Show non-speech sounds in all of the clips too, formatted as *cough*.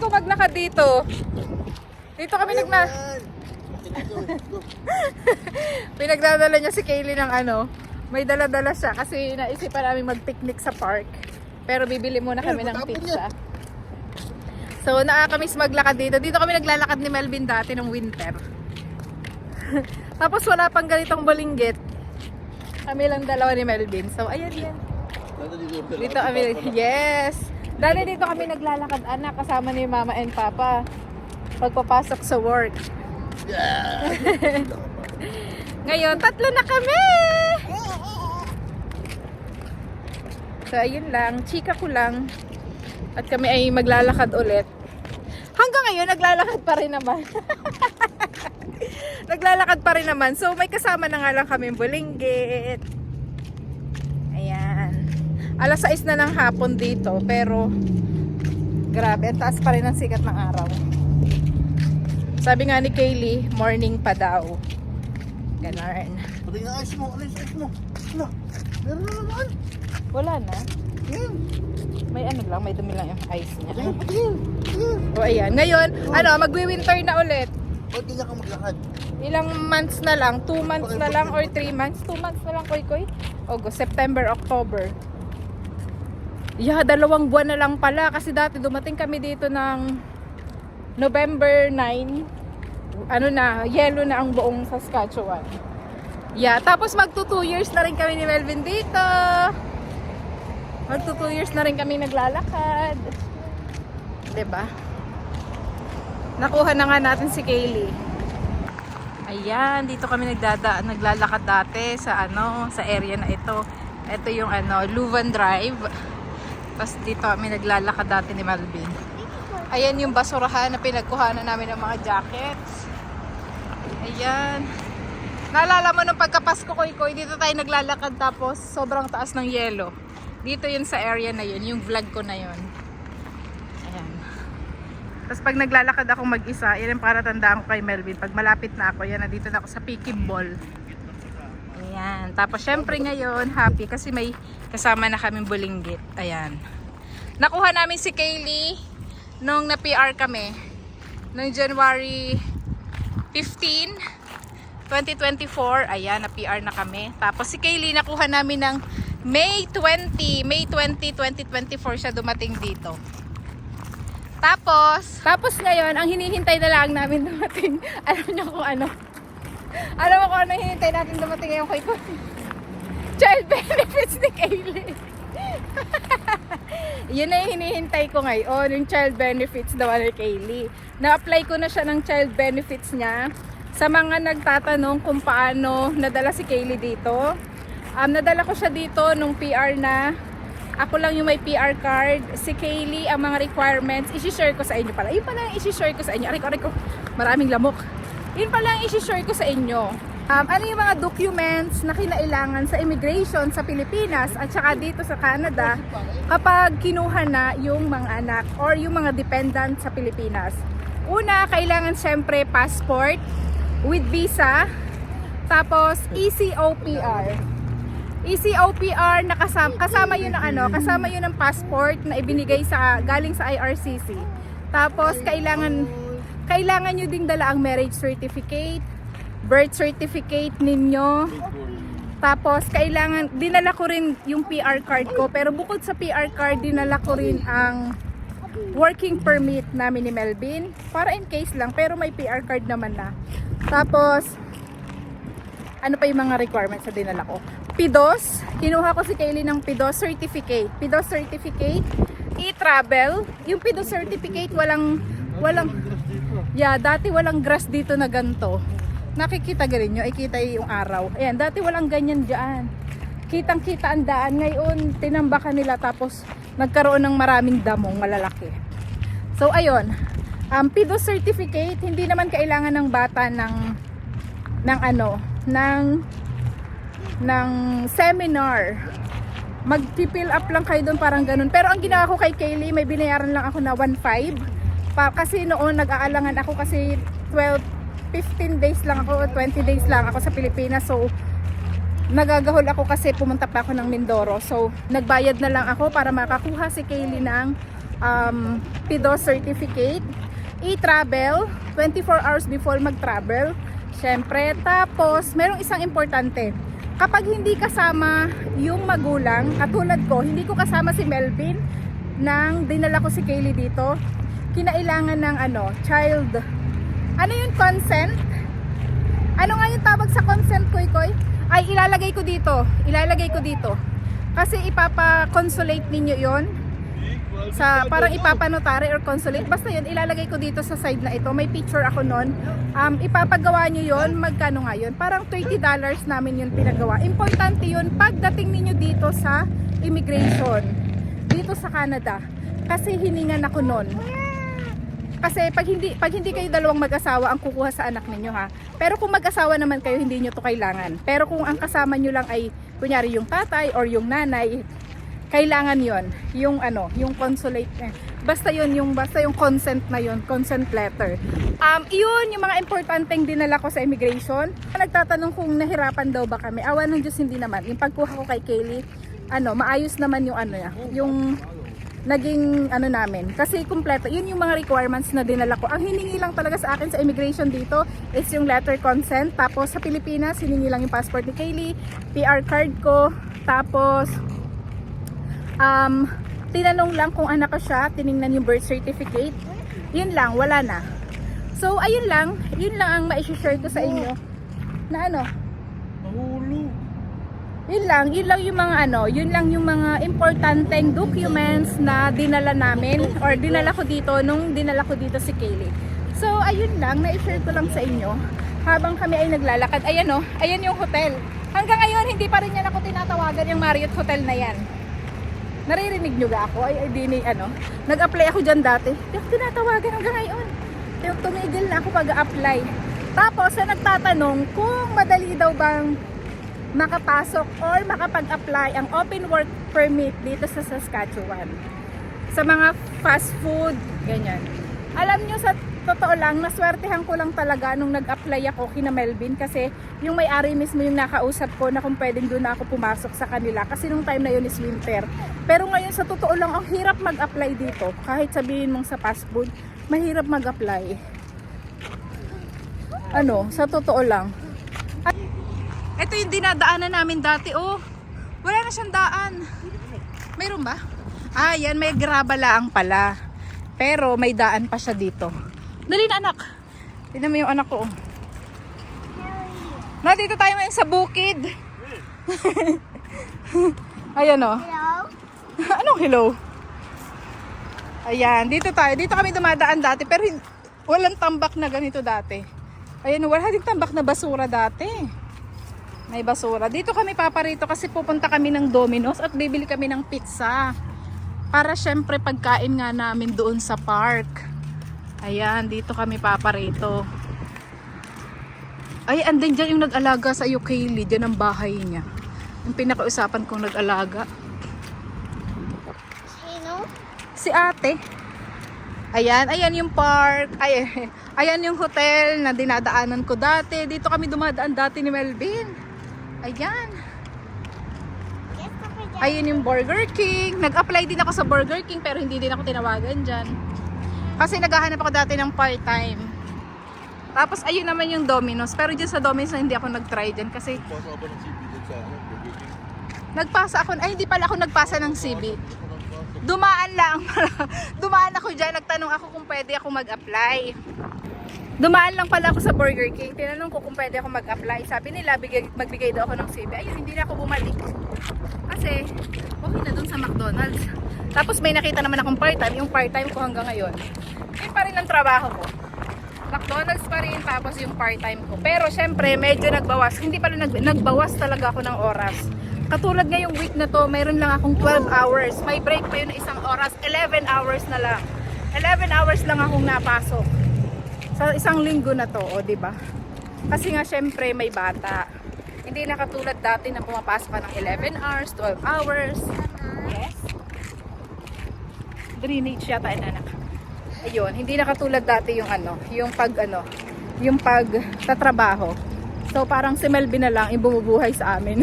gusto maglakad dito. Dito kami nagna... *laughs* Pinagdadala niya si Kaylee ng ano. May dala-dala siya kasi naisipan namin mag-picnic sa park. Pero bibili muna kami ng pizza. So, nakakamiss maglakad dito. Dito kami naglalakad ni Melvin dati ng winter. *laughs* Tapos wala pang ganitong balinggit. Kami lang dalawa ni Melvin. So, ayan yan. Dito kami, yes. Dali dito kami naglalakad anak kasama ni mama and papa. Pagpapasok sa work. *laughs* Ngayon, tatlo na kami! So, ayun lang. Chika ko lang. At kami ay maglalakad ulit. Hanggang ngayon, naglalakad pa rin naman. *laughs* naglalakad pa rin naman. So, may kasama na nga lang kami bulinggit. Alas 6 na ng hapon dito. Pero, grabe. Ang taas pa rin ang sikat ng araw. Sabi nga ni Kaylee, morning pa daw. Ganarn. Pati ice mo, ice mo? Meron na naman. Wala na. May ano lang, may dumi lang yung ice niya. Pati yan. O ayan, ngayon, ano, magwi-winter na ulit. Ba't di na ka maglakad? Ilang months na lang, 2 months na lang or 3 months, 2 months na lang koy koy. August, September, October. Yeah, dalawang buwan na lang pala kasi dati dumating kami dito ng November 9. Ano na, yellow na ang buong Saskatchewan. Yeah, tapos magto 2 years na rin kami ni Melvin dito. Magto 2 years na rin kami naglalakad. ba? Nakuha na nga natin si Kaylee. Ayan, dito kami nagdada naglalakad dati sa ano, sa area na ito. Ito yung ano, Luvan Drive. Tapos dito kami naglalakad dati ni Malvin. Ayan yung basurahan na pinagkuhanan namin ng mga jackets. Ayan. Naalala mo nung pagkapasko ko, Ikoy, dito tayo naglalakad tapos sobrang taas ng yelo. Dito yun sa area na yun, yung vlog ko na yun. Ayan. Tapos pag naglalakad ako mag-isa, yan para tandaan ko kay Melvin. Pag malapit na ako, yan, nandito na ako sa Piki Ball. Ayan. Tapos syempre ngayon, happy kasi may kasama na kaming bulinggit. Ayan. Nakuha namin si Kaylee nung na-PR kami. Noong January 15, 2024. Ayan, na-PR na kami. Tapos si Kaylee nakuha namin ng May 20, May 20, 2024 siya dumating dito. Tapos, tapos ngayon, ang hinihintay na lang namin dumating, *laughs* alam niyo kung ano. *laughs* Alam mo kung ano hinihintay natin dumating ngayon kay Child benefits ni Kaylee. *laughs* Yun na yung hinihintay ko ngayon, yung child benefits daw ni Kaylee. Na-apply ko na siya ng child benefits niya sa mga nagtatanong kung paano nadala si Kaylee dito. Um, nadala ko siya dito nung PR na ako lang yung may PR card. Si Kaylee, ang mga requirements, isi-share ko sa inyo pala. Yun pala yung isi-share ko sa inyo. Aray ko, aray ko, maraming lamok. Yun pala yung isi-share ko sa inyo. Um, ano yung mga documents na kinailangan sa immigration sa Pilipinas at saka dito sa Canada kapag kinuha na yung mga anak or yung mga dependent sa Pilipinas. Una, kailangan syempre passport with visa, tapos ECOPR. ECOPR na kasama, kasama yun ng ano, kasama yun ng passport na ibinigay sa galing sa IRCC. Tapos kailangan kailangan nyo ding dala ang marriage certificate, birth certificate ninyo. Tapos kailangan dinala ko rin yung PR card ko, pero bukod sa PR card dinala ko rin ang working permit namin ni Melvin para in case lang pero may PR card naman na. Tapos ano pa yung mga requirements na dinala ko? PIDOS, kinuha ko si Kaylee ng PIDOS certificate. PIDOS certificate, e-travel, yung PIDOS certificate walang walang Yeah, dati walang grass dito na ganto. Nakikita garin nyo, ikita yung araw. Ayan, dati walang ganyan dyan. Kitang kita ang daan. Ngayon, tinambakan nila tapos nagkaroon ng maraming damong malalaki. So, ayun. Um, PIDO certificate, hindi naman kailangan ng bata ng ng ano, ng ng seminar. Mag-fill up lang kayo doon parang ganun. Pero ang ginawa ko kay Kaylee, may binayaran lang ako na 1.5. Pa, kasi noon nag-aalangan ako kasi 12, 15 days lang ako, 20 days lang ako sa Pilipinas. So, nagagahol ako kasi pumunta pa ako ng Mindoro. So, nagbayad na lang ako para makakuha si Kaylee ng um, PIDO certificate, e-travel, 24 hours before mag-travel. Siyempre, tapos merong isang importante. Kapag hindi kasama yung magulang, katulad ko, hindi ko kasama si Melvin nang dinala ko si Kaylee dito, kinailangan ng ano, child, ano yung consent? Ano nga yung tawag sa consent, Koy Koy? Ay, ilalagay ko dito. Ilalagay ko dito. Kasi ipapa-consolate ninyo yon sa parang ipapanotary or consulate basta yun ilalagay ko dito sa side na ito may picture ako nun um, ipapagawa nyo yun magkano nga yun parang 20 dollars namin yun pinagawa importante yun pagdating ninyo dito sa immigration dito sa Canada kasi hiningan ako nun kasi pag hindi pag hindi kayo dalawang mag-asawa ang kukuha sa anak ninyo ha. Pero kung mag-asawa naman kayo hindi nyo to kailangan. Pero kung ang kasama nyo lang ay kunyari yung tatay or yung nanay, kailangan yon yung ano, yung consulate eh. Basta yon yung basta yung consent na yon, consent letter. Um, iyon yung mga importanteng dinala ko sa immigration. Nagtatanong kung nahirapan daw ba kami. Awan ng Diyos hindi naman. Yung pagkuha ko kay Kaylee, ano, maayos naman yung ano niya, yung naging ano namin. Kasi kumpleto, yun yung mga requirements na dinala ko. Ang hiningi lang talaga sa akin sa immigration dito is yung letter consent. Tapos sa Pilipinas, hiningi lang yung passport ni Kaylee, PR card ko, tapos um, tinanong lang kung anak ko siya, tiningnan yung birth certificate. Yun lang, wala na. So, ayun lang, yun lang ang ma-share ko sa inyo. Na ano, Mahulog. Yun lang, yun lang yung mga ano, yun lang yung mga importanteng documents na dinala namin or dinala ko dito nung dinala ko dito si Kaylee. So, ayun lang, na-share ko lang sa inyo habang kami ay naglalakad. Ayan oh, ayan yung hotel. Hanggang ngayon, hindi pa rin yan ako tinatawagan yung Marriott Hotel na yan. Naririnig nyo ga ako? Ay, ay di ni, ano, nag-apply ako dyan dati. Hindi ako tinatawagan hanggang ngayon. Tum- Tumigil na ako pag-apply. Tapos, sa nagtatanong kung madali daw bang makapasok or makapag-apply ang open work permit dito sa Saskatchewan. Sa mga fast food, ganyan. Alam nyo, sa totoo lang, naswertehan ko lang talaga nung nag-apply ako kina Melvin kasi yung may-ari mismo yung nakausap ko na kung pwedeng doon ako pumasok sa kanila kasi nung time na yun is winter. Pero ngayon sa totoo lang, ang hirap mag-apply dito. Kahit sabihin mong sa fast food, mahirap mag-apply. Ano, sa totoo lang. Ito yung dinadaanan namin dati, oh. Wala na siyang daan. Mayroon ba? Ah, yan, may grabalaang pala. Pero may daan pa siya dito. Dali na, anak. Tignan mo yung anak ko, oh. Na, dito tayo ngayon sa bukid. *laughs* Ayan, oh. Hello? Anong hello? Ayan, dito tayo. Dito kami dumadaan dati, pero walang tambak na ganito dati. Ayan, wala ding tambak na basura dati. May basura. Dito kami paparito kasi pupunta kami ng Domino's at bibili kami ng pizza. Para syempre pagkain nga namin doon sa park. Ayan, dito kami paparito. Ay, andin dyan yung nag-alaga sa iyo, Kaylee. Dyan ang bahay niya. Yung pinakausapan kong nag-alaga. Sino? Si ate. Ayan, ayan yung park. Ay, *laughs* ayan yung hotel na dinadaanan ko dati. Dito kami dumadaan dati ni Melvin. Ayan. Ayun yung Burger King. Nag-apply din ako sa Burger King pero hindi din ako tinawagan dyan. Kasi naghahanap ako dati ng part-time. Tapos ayun naman yung Domino's. Pero dyan sa Domino's hindi ako nag-try dyan kasi Pasa ba ng CP dyan sa ano? Burger King? nagpasa ako. Ay hindi pala ako nagpasa ng CB. Dumaan lang. *laughs* Dumaan ako dyan. Nagtanong ako kung pwede ako mag-apply. Dumaan lang pala ako sa Burger King. Tinanong ko kung pwede ako mag-apply. Sabi nila, bigay, magbigay daw ako ng CV. Ayun, hindi na ako bumalik. Kasi, okay na dun sa McDonald's. Tapos may nakita naman akong part-time. Yung part-time ko hanggang ngayon. Yun pa rin ang trabaho ko. McDonald's pa rin, tapos yung part-time ko. Pero syempre, medyo nagbawas. Hindi pala nag, nagbawas talaga ako ng oras. Katulad ngayong week na to, mayroon lang akong 12 hours. May break pa yun na isang oras. 11 hours na lang. 11 hours lang akong napasok. Sa isang linggo na to, o di ba? Kasi nga syempre may bata. Hindi na katulad dati na pumapasok ka ng 11 hours, 12 hours. Yes. Drainage yata yun, anak. Ayun, hindi na katulad dati yung ano, yung pag ano, yung pag tatrabaho. So parang si Melvin na lang yung bumubuhay sa amin.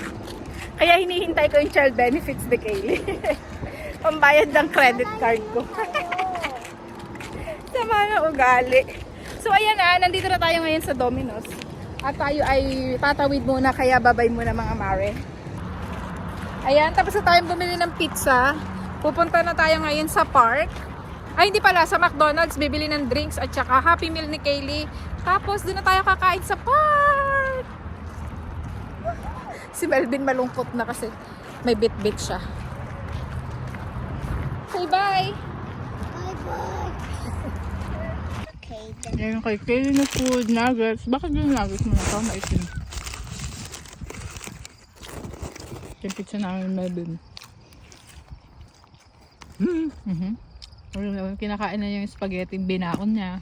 *laughs* Kaya hinihintay ko yung child benefits ni Kaylee. *laughs* Pambayad ng credit card ko. *laughs* Sama na ugali. So ayan na, nandito na tayo ngayon sa Domino's. At tayo ay tatawid muna, kaya babay muna mga mare. Ayan, tapos na tayong bumili ng pizza. Pupunta na tayo ngayon sa park. Ay, hindi pala, sa McDonald's, bibili ng drinks at saka Happy Meal ni Kaylee. Tapos, doon na tayo kakain sa park. Si Melvin malungkot na kasi may bit-bit siya. Say bye! Ngayon kay Kaylee na food, nuggets. Bakit yung nuggets mo na ito? Maitim. Yung pizza namin Melvin. Mm-hmm. Kinakain na yung spaghetti, binaon niya.